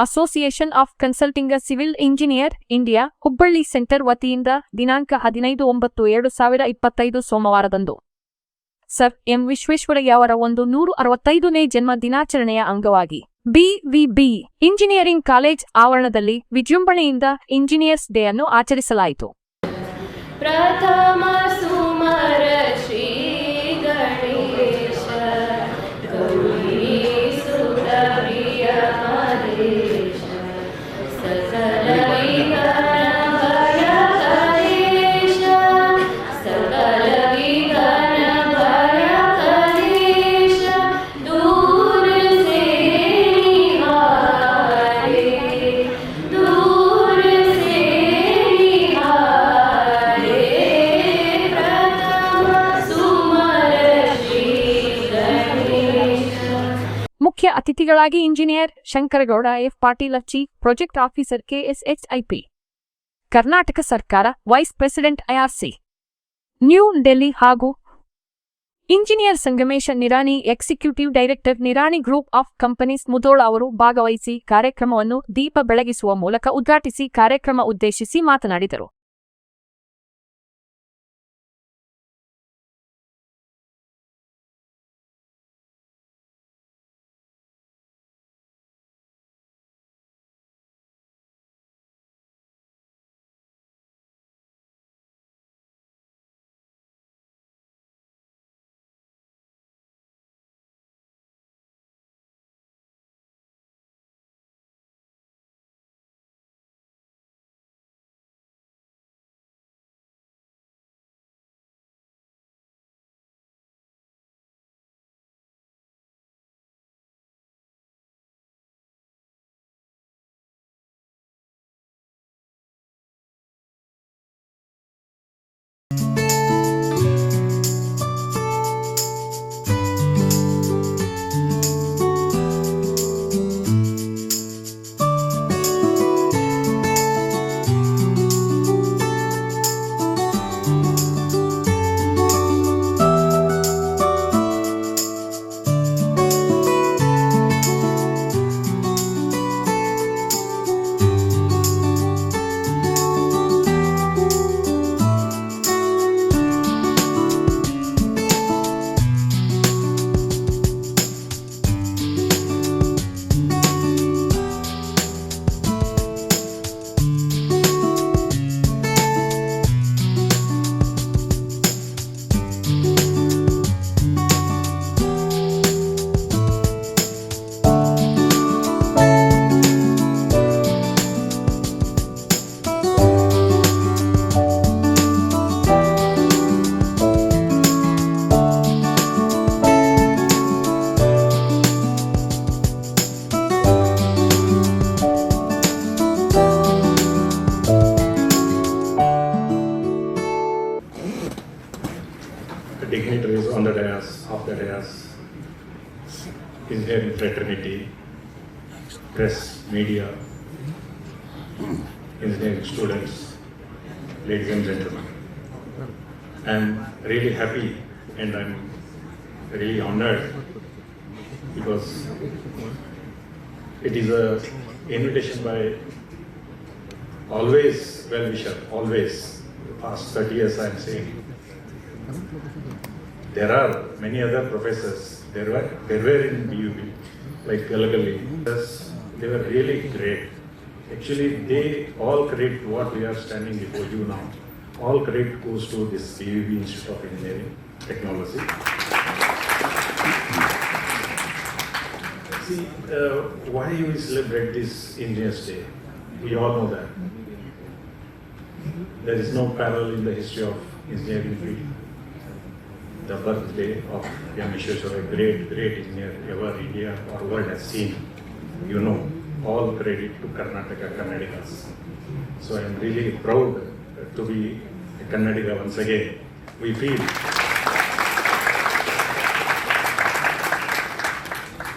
Association of consulting civil engineer India Hubballi centre ವತಿಯಿಂದ ದಿನಾಂಕ ಹದಿನೈದು ಒಂಬತ್ತು ಎರಡು ಸಾವಿರ ಇಪ್ಪತ್ತೈದು ಸೋಮವಾರದಂದು. Sir, M. ವಿಶ್ವೇಶ್ವರಯ್ಯ ಅವರ ಒಂದು ನೂರು ಅರವತ್ತೈದನೇ ಜನ್ಮ ದಿನಾಚರಣೆಯ ಅಂಗವಾಗಿ. ಬಿವಿಬಿ ಇಂಜಿನಿಯರಿಂಗ್ ಕಾಲೇಜ್ ಆವರಣದಲ್ಲಿ ವಿಜೃಂಭಣೆಯಿಂದ ಇಂಜಿನಿಯರ್ಸ್ ಡೇ ಅನ್ನು ಆಚರಿಸಲಾಯಿತು. ಪ್ರಥಮ ಅತಿಥಿಗಳಾಗಿ engineer Shankaragouda, F. Patil, chief project officer KSHIP, Karnataka ಸರ್ಕಾರ vice president IRC, New Delhi ಹಾಗೂ engineer Sangamesh Nirani, executive director Nirani group of companies Mudhol ಅವರು ಭಾಗವಹಿಸಿ ಕಾರ್ಯಕ್ರಮವನ್ನು ದೀಪ ಬೆಳಗಿಸುವ ಮೂಲಕ ಉದ್ಘಾಟಿಸಿ ಕಾರ್ಯಕ್ರಮ ಉದ್ದೇಶಿಸಿ ಮಾತನಾಡಿದರು. Media, engineering students, ladies and gentlemen. I'm really happy and I'm really honored because it is a invitation by always well-wisher, always. Past 30 years I'm saying. There are many other professors. There were there were in BUB, like Kalagali. They were really great. Actually, they all credit what we are standing before you now. All credit goes to this BUB Institute of Engineering Technology. See, uh, why we celebrate this Engineers Day? We all know that. There is no parallel in the history of engineering field the birthday of M. Vishweshwara, great, great engineer ever India or world has seen. You know, all credit to Karnataka, Kannadigas. So I am really proud to be a Kannadiga once again. We feel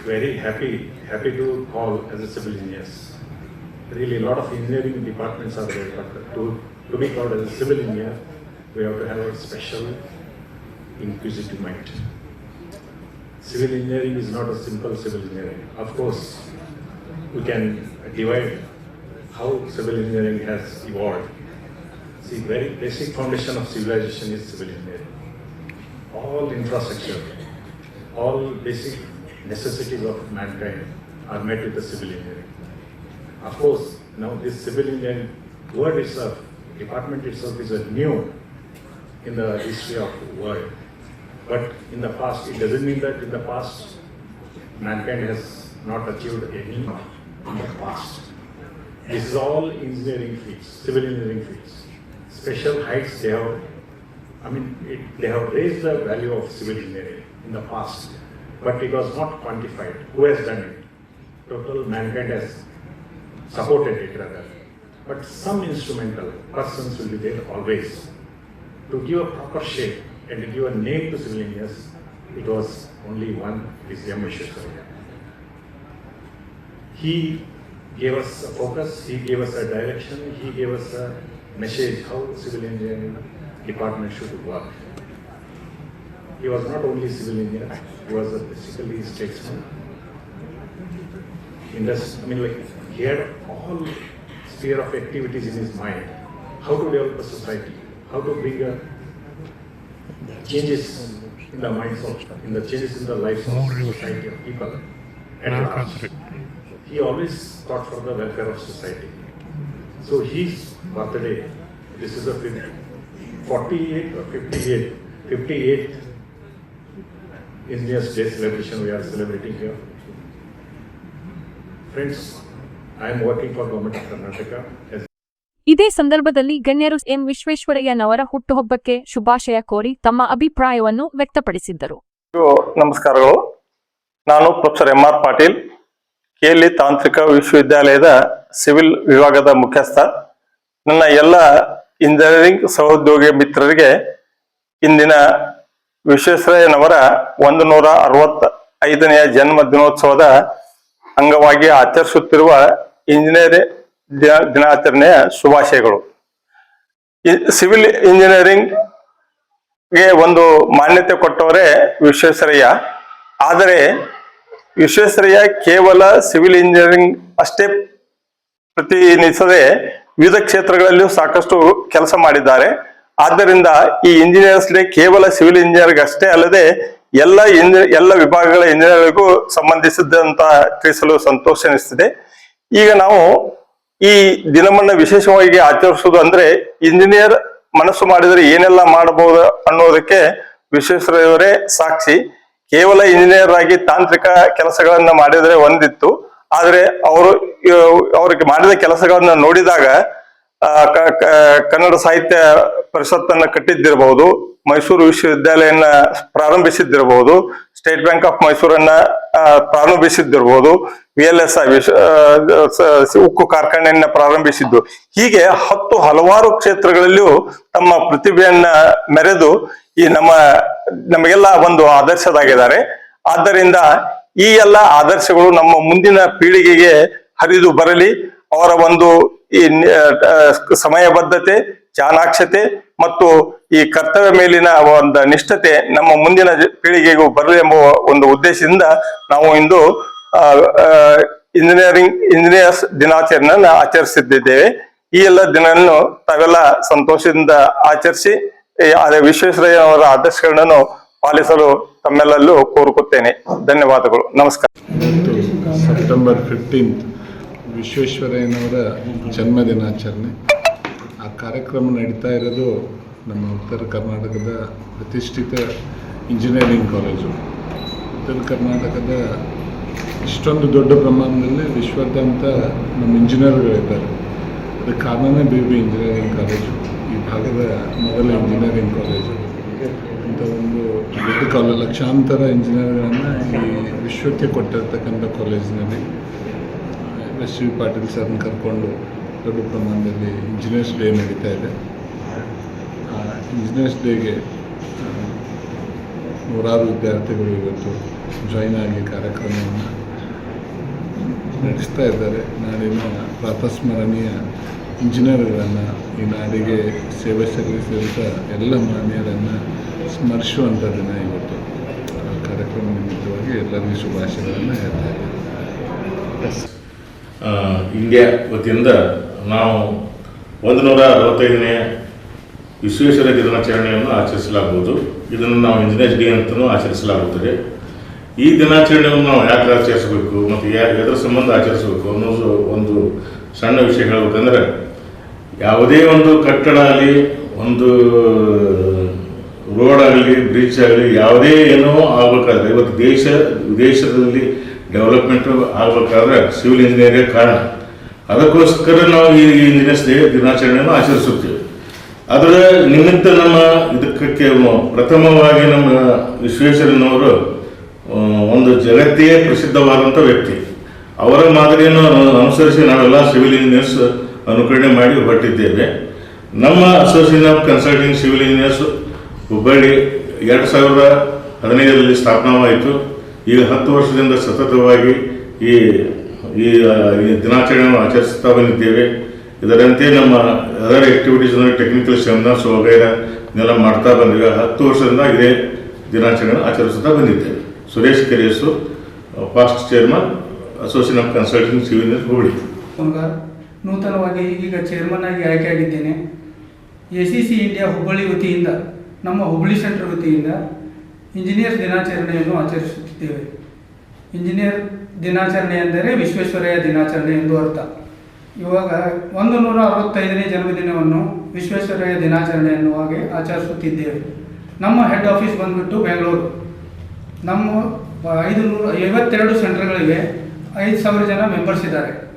very happy, happy to call as a civil engineers. Really, a lot of engineering departments are there, but to, to be called as a civil engineer, we have to have a special inquisitive mind. Civil engineering is not a simple civil engineering. Of course, we can divide how civil engineering has evolved. See, very basic foundation of civilization is civil engineering. All infrastructure, all basic necessities of mankind are met with the civil engineering. Of course, now this civil engineering word itself, department itself is a new in the history of the world. But in the past, it doesn't mean that in the past mankind has not achieved any in the past. This is all engineering feats, civil engineering feats. Special heights they have, I mean, it, they have raised the value of civil engineering in the past, but it was not quantified. Who has done it? Total mankind has supported it rather. But some instrumental persons will be there always. To give a proper shape and to give a name to civil engineers, it was only one. Vishwesvaraya. He gave us a focus, he gave us a direction, he gave us a message how civil engineering department should work. He was not only civil engineer, he was basically a basically statesman. Indus- I mean, like, he had all sphere of activities in his mind. How to develop a society, how to bring a changes in the minds of, in the changes in the lives of society of people at large. He always thought for the welfare of society. So his birthday, this is a 48 or 58, 58th India's Day celebration we are celebrating here. Friends, I am working for Government of Karnataka as ಇದೇ ಸಂದರ್ಭದಲ್ಲಿ ಗಣ್ಯರು M ವಿಶ್ವೇಶ್ವರಯ್ಯನವರ ಹುಟ್ಟುಹಬ್ಬಕ್ಕೆ ಶುಭಾಶಯ ಕೋರಿ ತಮ್ಮ ಅಭಿಪ್ರಾಯವನ್ನು ವ್ಯಕ್ತಪಡಿಸಿದ್ದರು ನಮಸ್ಕಾರಗಳು ನಾನು professor M R Patil KLE ತಾಂತ್ರಿಕ ವಿಶ್ವವಿದ್ಯಾಲಯದ ಸಿವಿಲ್ ವಿಭಾಗದ ಮುಖ್ಯಸ್ಥ. ನನ್ನ ಎಲ್ಲ ಇಂಜಿನಿಯರಿಂಗ್ ಸಹೋದ್ಯೋಗಿ ಮಿತ್ರರಿಗೆ ಇಂದಿನ ವಿಶ್ವೇಶ್ವರಯ್ಯನವರ ಒಂದು ನೂರ ಅರವತ್ತ ಐದನೆಯ ಜನ್ಮ ದಿನೋತ್ಸವದ ಅಂಗವಾಗಿ ಆಚರಿಸುತ್ತಿರುವ ಇಂಜಿನಿಯರ್ ದಿನ ದಿನಾಚರಣೆಯ ಶುಭಾಶಯಗಳು. ಸಿವಿಲ್ ಇಂಜಿನಿಯರಿಂಗ್ಗೆ ಒಂದು ಮಾನ್ಯತೆ ಕೊಟ್ಟವರೇ ವಿಶ್ವೇಶ್ವರಯ್ಯ. ಆದರೆ ವಿಶ್ವೇಶ್ವರಯ್ಯ ಕೇವಲ ಸಿವಿಲ್ ಇಂಜಿನಿಯರಿಂಗ್ ಅಷ್ಟೇ ಪ್ರತಿನಿಧಿಸದೆ ವಿವಿಧ ಕ್ಷೇತ್ರಗಳಲ್ಲಿಯೂ ಸಾಕಷ್ಟು ಕೆಲಸ ಮಾಡಿದ್ದಾರೆ. ಆದ್ದರಿಂದ ಈ ಇಂಜಿನಿಯರ್ಸ್ ಡೇ ಕೇವಲ ಸಿವಿಲ್ ಇಂಜಿನಿಯರ್ಗೆ ಅಷ್ಟೇ ಅಲ್ಲದೆ ಎಲ್ಲ ಇಂಜಿ, ಎಲ್ಲ ವಿಭಾಗಗಳ ಇಂಜಿನಿಯರ್ಗಳಿಗೂ ಸಂಬಂಧಿಸಿದಂತ ತಿಳಿಸಲು ಸಂತೋಷ ಅನಿಸ್ತಿದೆ ಈಗ ನಾವು ಈ ದಿನವನ್ನು ವಿಶೇಷವಾಗಿ ಆಚರಿಸುವುದು ಅಂದ್ರೆ ಇಂಜಿನಿಯರ್ ಮನಸ್ಸು ಮಾಡಿದರೆ ಏನೆಲ್ಲ ಮಾಡಬಹುದು ಅನ್ನೋದಕ್ಕೆ ವಿಶ್ವೇಶ್ವರಯ್ಯವರೇ ಸಾಕ್ಷಿ. ಕೇವಲ ಇಂಜಿನಿಯರ್ ಆಗಿ ತಾಂತ್ರಿಕ ಕೆಲಸಗಳನ್ನ ಮಾಡಿದ್ರೆ ಒಂದಿತ್ತು. ಆದ್ರೆ ಅವರು, ಅವ್ರಿಗೆ ಮಾಡಿದ ಕೆಲಸಗಳನ್ನ ನೋಡಿದಾಗ ಕನ್ನಡ ಸಾಹಿತ್ಯ ಪರಿಷತ್ತನ್ನ ಕಟ್ಟಿದ್ದಿರಬಹುದು ಮೈಸೂರು ವಿಶ್ವವಿದ್ಯಾಲಯನ ಪ್ರಾರಂಭಿಸಿದ್ದಿರಬಹುದು ಸ್ಟೇಟ್ ಬ್ಯಾಂಕ್ ಆಫ್ ಮೈಸೂರನ್ನ ಪ್ರಾರಂಭಿಸಿದ್ದಿರಬಹುದು ವಿ ಎಲ್ ಎಸ್ ಐ ಉಕ್ಕು ಕಾರ್ಖಾನೆಯನ್ನ ಪ್ರಾರಂಭಿಸಿದ್ದು. ಹೀಗೆ ಹತ್ತು ಹಲವಾರು ಕ್ಷೇತ್ರಗಳಲ್ಲಿಯೂ ತಮ್ಮ ಪ್ರತಿಭೆಯನ್ನ ಮೆರೆದು ಈ ನಮ್ಮ, ನಮಗೆಲ್ಲ ಒಂದು ಆದರ್ಶದಾಗಿದ್ದಾರೆ. ಆದ್ದರಿಂದ ಈ ಎಲ್ಲ ಆದರ್ಶಗಳು ನಮ್ಮ ಮುಂದಿನ ಪೀಳಿಗೆಗೆ ಹರಿದು ಬರಲಿ. ಅವರ ಒಂದು ಈ ಸಮಯಬದ್ಧತೆ ಚಾಣಾಕ್ಷತೆ ಮತ್ತು ಈ ಕರ್ತವ್ಯ ಮೇಲಿನ ಒಂದು ನಿಷ್ಠತೆ ನಮ್ಮ ಮುಂದಿನ ಪೀಳಿಗೆಗೂ ಬರಲಿ ಎಂಬ ಒಂದು ಉದ್ದೇಶದಿಂದ ನಾವು ಇಂದು ಇಂಜಿನಿಯರಿಂಗ್ ಇಂಜಿನಿಯರ್ಸ್ ದಿನಾಚರಣೆಯನ್ನು ಆಚರಿಸಿದ್ದೇವೆ. ಈ ಎಲ್ಲ ದಿನವನ್ನು ತಾವೆಲ್ಲ ಸಂತೋಷದಿಂದ ಆಚರಿಸಿ ಅದೇ ವಿಶ್ವೇಶ್ವರಯ್ಯ ಅವರ ಆದರ್ಶಗಳನ್ನು ಪಾಲಿಸಲು ತಮ್ಮೆಲ್ಲಲ್ಲೂ ಕೋರುಕುತ್ತೇನೆ ಧನ್ಯವಾದಗಳು. ನಮಸ್ಕಾರ. ಸೆಪ್ಟೆಂಬರ್ ಫಿಫ್ಟೀನ್ತ್ ವಿಶ್ವೇಶ್ವರಯ್ಯನವರ ಜನ್ಮದಿನಾಚರಣೆ. ಆ ಕಾರ್ಯಕ್ರಮ ನಡೀತಾ ಇರೋದು ನಮ್ಮ ಉತ್ತರ ಕರ್ನಾಟಕದ ಪ್ರತಿಷ್ಠಿತ ಇಂಜಿನಿಯರಿಂಗ್ ಕಾಲೇಜು. ಉತ್ತರ ಕರ್ನಾಟಕದ ಇಷ್ಟೊಂದು ದೊಡ್ಡ ಪ್ರಮಾಣದಲ್ಲಿ ವಿಶ್ವದಂತ ನಮ್ಮ ಇಂಜಿನಿಯರ್ಗಳಿದ್ದಾರೆ ಅದಕ್ಕೆ ಕಾರಣವೇ ಬಿ ಬಿ ಇಂಜಿನಿಯರಿಂಗ್ ಕಾಲೇಜು. ಈ ಭಾಗದ ಮೊದಲ ಇಂಜಿನಿಯರಿಂಗ್ ಕಾಲೇಜು ಅಂತ ಒಂದು ದೊಡ್ಡ ಕಾಲೇಜ್ ಲಕ್ಷಾಂತರ ಇಂಜಿನಿಯರ್ಗಳನ್ನು ಈ ವಿಶ್ವಕ್ಕೆ ಕೊಟ್ಟಿರ್ತಕ್ಕಂಥ ಕಾಲೇಜಿನಲ್ಲಿ ಎಸ್ ವಿ ಪಾಟೀಲ್ ಸರ್ನ ಕರ್ಕೊಂಡು ದೊಡ್ಡ ಪ್ರಮಾಣದಲ್ಲಿ ಇಂಜಿನಿಯರ್ಸ್ ಡೇ ನಡೀತಾ ಇದೆ. ಆ ಇಂಜಿನಿಯರ್ಸ್ ಡೇಗೆ ನೂರಾರು ವಿದ್ಯಾರ್ಥಿಗಳು ಇವತ್ತು ಜಾಯ್ನ್ ಆಗಿ ಕಾರ್ಯಕ್ರಮವನ್ನು ನಡೆಸ್ತಾ ಇದ್ದಾರೆ. ನಾಡಿನ ಪ್ರಾತಸ್ಮರಣೀಯ ಇಂಜಿನಿಯರ್ಗಳನ್ನು ಈ ನಾಡಿಗೆ ಸೇವೆ ಸಲ್ಲಿಸಿದಂಥ ಎಲ್ಲ ಮಾನ್ಯರನ್ನು ಸ್ಮರಿಸುವಂಥ ದಿನ ಇವತ್ತು. ಕಾರ್ಯಕ್ರಮ ನಿಮಿತ್ತವಾಗಿ ಎಲ್ಲರಿಗೂ ಶುಭಾಶಯಗಳನ್ನು ಹೇಳ್ತಾ ಇದ್ದೀನಿ. ಆ, ಇಂಡಿಯಾ ವತಿಯಿಂದ ನಾವು ಒಂದು ನೂರ ಅರವತ್ತೈದನೇ ವಿಶ್ವೇಶ್ವರ ದಿನಾಚರಣೆಯನ್ನು ಆಚರಿಸಲಾಗುವುದು. ಇದನ್ನು ನಾವು ಇಂಜಿನಿಯರ್ಸ್ ಡೇ ಅಂತಲೂ ಆಚರಿಸಲಾಗುತ್ತದೆ. ಈ ದಿನಾಚರಣೆಯನ್ನು ನಾವು ಯಾಕೆ ಆಚರಿಸಬೇಕು ಮತ್ತು ಯಾ ಎದರ ಸಂಬಂಧ ಆಚರಿಸಬೇಕು ಅನ್ನೋದು ಒಂದು ಸಣ್ಣ ವಿಷಯ ಹೇಳ್ಬೇಕಂದ್ರೆ ಯಾವುದೇ ಒಂದು ಕಟ್ಟಡ ಆಗಲಿ, ಒಂದು ರೋಡ್ ಆಗಲಿ ಬ್ರಿಡ್ಜ್ ಆಗಲಿ, ಯಾವುದೇ ಏನೋ ಆಗಬೇಕಾದ್ರೆ, ಇವತ್ತು ದೇಶ, ವಿದೇಶದಲ್ಲಿ ಡೆವಲಪ್ಮೆಂಟ್ ಆಗಬೇಕಾದ್ರೆ ಸಿವಿಲ್ ಇಂಜಿನಿಯರೇ ಕಾರಣ. ಅದಕ್ಕೋಸ್ಕರ ನಾವು ಈ ಇಂಜಿನಿಯರ್ಸ್ ಡೇ ದಿನಾಚರಣೆಯನ್ನು ಆಚರಿಸುತ್ತೇವೆ. ಅದರ ನಿಮಿತ್ತ ನಮ್ಮ ಇದಕ್ಕೆ ಪ್ರಥಮವಾಗಿ ನಮ್ಮ ವಿಶ್ವೇಶ್ವರನವರು ಒಂದು ಜಗತ್ತೇ ಪ್ರಸಿದ್ಧವಾದಂಥ ವ್ಯಕ್ತಿ. ಅವರ ಮಾದರಿಯನ್ನು ಅನುಸರಿಸಿ ನಾವೆಲ್ಲ ಸಿವಿಲ್ ಇಂಜಿನಿಯರ್ಸ್ ಅನುಕರಣೆ ಮಾಡಿ ಹೊರಟಿದ್ದೇವೆ. ನಮ್ಮ association of consulting civil engineers Hubballi ಎರಡು ಸಾವಿರದ ಹದಿನೈದರಲ್ಲಿ ಸ್ಥಾಪನವಾಯಿತು ಈಗ ಹತ್ತು ವರ್ಷದಿಂದ ಸತತವಾಗಿ ಈ ಈ ದಿನಾಚರಣೆಯನ್ನು ಆಚರಿಸ್ತಾ ಬಂದಿದ್ದೇವೆ. ಇದರಂತೆ ನಮ್ಮ ಅದರ್ ಆಕ್ಟಿವಿಟೀಸ್ ಅಂದರೆ ಟೆಕ್ನಿಕಲ್ ಸೆಮಿನಾರ್ಸ್ ವಗೈರ ಇದನ್ನೆಲ್ಲ ಮಾಡ್ತಾ ಬಂದಿವೆ. ಹತ್ತು ವರ್ಷದಿಂದ ಇದೇ ದಿನಾಚರಣೆಯನ್ನು ಆಚರಿಸುತ್ತಾ ಬಂದಿದ್ದೇವೆ. Suresh Keriyasu past chairman association of consulting civil engineers Hubballi ನೂತನವಾಗಿ ಈಗ ಚೇರ್ಮನ್ ಆಗಿ ಆಯ್ಕೆಯಾಗಿದ್ದೇನೆ A C C India Hubballi ವತಿಯಿಂದ, ನಮ್ಮ ಹುಬ್ಬಳ್ಳಿ ಸೆಂಟರ್ ವತಿಯಿಂದ ಇಂಜಿನಿಯರ್ಸ್ ದಿನಾಚರಣೆಯನ್ನು ಆಚರಿಸುತ್ತಿದ್ದೇವೆ. ಇಂಜಿನಿಯರ್ ದಿನಾಚರಣೆ ಎಂದರೆ ವಿಶ್ವೇಶ್ವರಯ್ಯ ದಿನಾಚರಣೆ ಎಂದು ಅರ್ಥ. ಇವಾಗ ಒಂದು ನೂರ ಅರವತ್ತೈದನೇ ಜನ್ಮದಿನವನ್ನು ವಿಶ್ವೇಶ್ವರಯ್ಯ ದಿನಾಚರಣೆ ಎನ್ನುವಾಗೆ ಆಚರಿಸುತ್ತಿದ್ದೇವೆ. ನಮ್ಮ ಹೆಡ್ ಆಫೀಸ್ ಬಂದ್ಬಿಟ್ಟು ಬೆಂಗಳೂರು. ನಮ್ಮ ಐದು ನೂರ ಐವತ್ತೆರಡು ಸೆಂಟರ್ಗಳಿವೆ ಐದು ಸಾವಿರ ಜನ ಮೆಂಬರ್ಸ್ ಇದ್ದಾರೆ.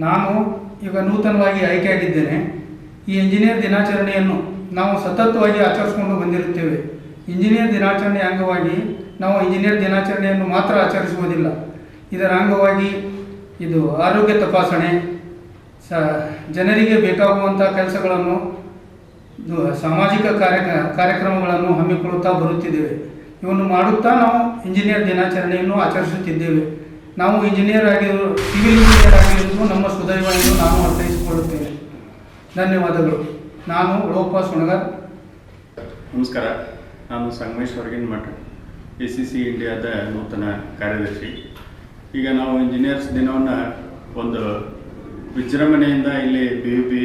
ನಾನು ಈಗ ನೂತನವಾಗಿ ಆಯ್ಕೆಯಾಗಿದ್ದೇನೆ. ಈ ಇಂಜಿನಿಯರ್ ದಿನಾಚರಣೆಯನ್ನು ನಾವು ಸತತವಾಗಿ ಆಚರಿಸಿಕೊಂಡು ಬಂದಿರುತ್ತೇವೆ. ಇಂಜಿನಿಯರ್ ದಿನಾಚರಣೆ ಅಂಗವಾಗಿ ನಾವು ಇಂಜಿನಿಯರ್ ದಿನಾಚರಣೆಯನ್ನು ಮಾತ್ರ ಆಚರಿಸುವುದಿಲ್ಲ. ಇದರ ಅಂಗವಾಗಿ ಇದು ಆರೋಗ್ಯ ತಪಾಸಣೆ, ಸ, ಜನರಿಗೆ ಬೇಕಾಗುವಂಥ ಕೆಲಸಗಳನ್ನು ಸಾಮಾಜಿಕ ಕಾರ್ಯ, ಕಾರ್ಯಕ್ರಮಗಳನ್ನು ಹಮ್ಮಿಕೊಳ್ಳುತ್ತಾ ಬರುತ್ತಿದ್ದೇವೆ. ಇವನ್ನು ಮಾಡುತ್ತಾ ನಾವು ಇಂಜಿನಿಯರ್ ದಿನಾಚರಣೆಯನ್ನು ಆಚರಿಸುತ್ತಿದ್ದೇವೆ. ನಾವು ಇಂಜಿನಿಯರ್ ಆಗಿರೋ ಸಿವಿಲ್ ಇಂಜಿನಿಯರ್ ಆಗಿರೋದು ನಮ್ಮ ಸುದೈವವನ್ನು ನಾನು ಅರ್ಥೈಸಿಕೊಳ್ಳುತ್ತೇನೆ. ಧನ್ಯವಾದಗಳು. ನಾನು ಲೋಪ ಸುಣಗರ್ ನಮಸ್ಕಾರ. ನಾನು ಸಂಗಮೇಶ್ ಹೊರಗಿನ ಮಠ ಎ ಸಿ ಸಿ ಇಂಡಿಯಾದ ನೂತನ ಕಾರ್ಯದರ್ಶಿ. ಈಗ ನಾವು ಇಂಜಿನಿಯರ್ಸ್ ದಿನವನ್ನು ಒಂದು ವಿಜೃಂಭಣೆಯಿಂದ ಇಲ್ಲಿ B U P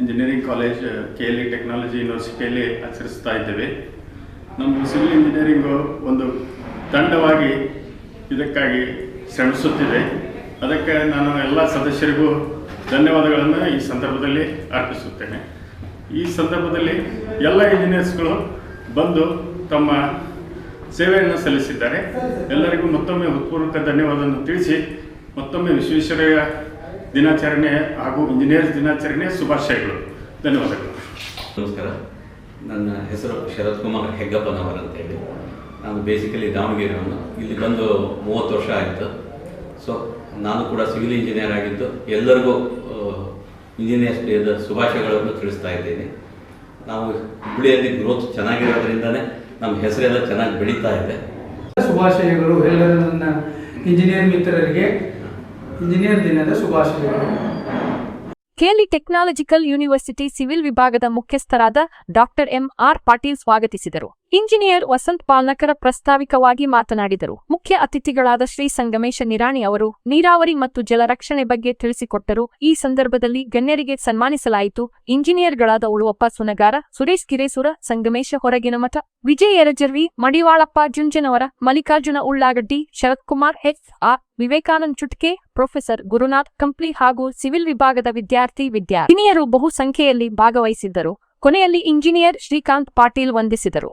engineering college K L E technology ಯೂನಿವರ್ಸಿಟಿಯಲ್ಲಿ ಆಚರಿಸ್ತಾ ಇದ್ದೇವೆ. ನಮ್ಮ ಸಿವಿಲ್ ಇಂಜಿನಿಯರಿಂಗು ಒಂದು ತಂಡವಾಗಿ ಇದಕ್ಕಾಗಿ ಶ್ರಮಿಸುತ್ತಿದೆ. ಅದಕ್ಕೆ ನಾನು ಎಲ್ಲ ಸದಸ್ಯರಿಗೂ ಧನ್ಯವಾದಗಳನ್ನು ಈ ಸಂದರ್ಭದಲ್ಲಿ ಅರ್ಪಿಸುತ್ತೇನೆ. ಈ ಸಂದರ್ಭದಲ್ಲಿ ಎಲ್ಲ ಇಂಜಿನಿಯರ್ಸ್ಗಳು ಬಂದು ತಮ್ಮ ಸೇವೆಯನ್ನು ಸಲ್ಲಿಸಿದ್ದಾರೆ. ಎಲ್ಲರಿಗೂ ಮತ್ತೊಮ್ಮೆ ಹೃತ್ಪೂರ್ವಕ ಧನ್ಯವಾದವನ್ನು ತಿಳಿಸಿ, ಮತ್ತೊಮ್ಮೆ ವಿಶ್ವೇಶ್ವರಯ್ಯ ದಿನಾಚರಣೆ ಹಾಗೂ ಇಂಜಿನಿಯರ್ಸ್ ದಿನಾಚರಣೆ ಶುಭಾಶಯಗಳು. ಧನ್ಯವಾದಗಳು. ನಮಸ್ಕಾರ. ನನ್ನ ಹೆಸರು ಶರತ್ ಕುಮಾರ್ ಹೆಗ್ಗಪ್ಪನವರ್ ಅಂತೇಳಿ. ನಾನು ಬೇಸಿಕಲಿ ದಾವಣಗೆರೆಯವನು. ಇಲ್ಲಿ ಬಂದು ಮೂವತ್ತು ವರ್ಷ ಆಯಿತು. ಸೊ ನಾನು ಕೂಡ ಸಿವಿಲ್ ಇಂಜಿನಿಯರ್ ಆಗಿದ್ದು ಎಲ್ಲರಿಗೂ ಇಂಜಿನಿಯರ್ಸ್ ಡೇದ ಶುಭಾಶಯಗಳನ್ನು ತಿಳಿಸ್ತಾ ಇದ್ದೀನಿ. ನಾವು ಹುಬ್ಬಳ್ಳಿಯಲ್ಲಿ ಗ್ರೋತ್ ಚೆನ್ನಾಗಿರೋದ್ರಿಂದನೇ ನಮ್ಮ ಹೆಸರೆಲ್ಲ ಚೆನ್ನಾಗಿ ಬೆಳೀತಾ ಇದೆ. ಶುಭಾಶಯಗಳು ಎಲ್ಲರೂ ನನ್ನ ಇಂಜಿನಿಯರ್ ಮಿತ್ರರಿಗೆ ಇಂಜಿನಿಯರ್ ದಿನದ ಶುಭಾಶಯಗಳು. ಕೇಲಿ ಟೆಕ್ನಾಲಜಿಕಲ್ ಯೂನಿವರ್ಸಿಟಿ ಸಿವಿಲ್ ವಿಭಾಗದ ಮುಖ್ಯಸ್ಥರಾದ ಡಾಕ್ಟರ್ ಎಂ ಆರ್ ಪಾಟೀಲ್ ಸ್ವಾಗತಿಸಿದರು. ಇಂಜಿನಿಯರ್ ವಸಂತ್ ಪಾಲ್ನಕರ ಪ್ರಸ್ತಾವಿಕವಾಗಿ ಮಾತನಾಡಿದರು. ಮುಖ್ಯ ಅತಿಥಿಗಳಾದ ಶ್ರೀ ಸಂಗಮೇಶ ನಿರಾಣಿ ಅವರು ನೀರಾವರಿ ಮತ್ತು ಜಲರಕ್ಷಣೆ ಬಗ್ಗೆ ತಿಳಿಸಿಕೊಟ್ಟರು. ಈ ಸಂದರ್ಭದಲ್ಲಿ ಗಣ್ಯರಿಗೆ ಸನ್ಮಾನಿಸಲಾಯಿತು. ಇಂಜಿನಿಯರ್ಗಳಾದ ಉಳುವಪ್ಪ ಸುನಗಾರ, ಸುರೇಶ್ ಕಿರೇಸುರ ಸಂಗಮೇಶ ಹೊರಗಿನಮಠ, ವಿಜಯ ಎರಜರ್ವಿ, Madivalappa Junjanavar, Mallikarjuna Ullagaddi Sharath Kumar H R Vivekanand Chutke, professor Gurunath Kampli ಹಾಗೂ ಸಿವಿಲ್ ವಿಭಾಗದ ವಿದ್ಯಾರ್ಥಿ ವಿದ್ಯಾರ್ಥಿನಿಯರು ಬಹುಸಂಖ್ಯೆಯಲ್ಲಿ ಭಾಗವಹಿಸಿದ್ದರು. ಕೊನೆಯಲ್ಲಿ ಇಂಜಿನಿಯರ್ ಶ್ರೀಕಾಂತ್ ಪಾಟೀಲ್ ವಂದಿಸಿದರು.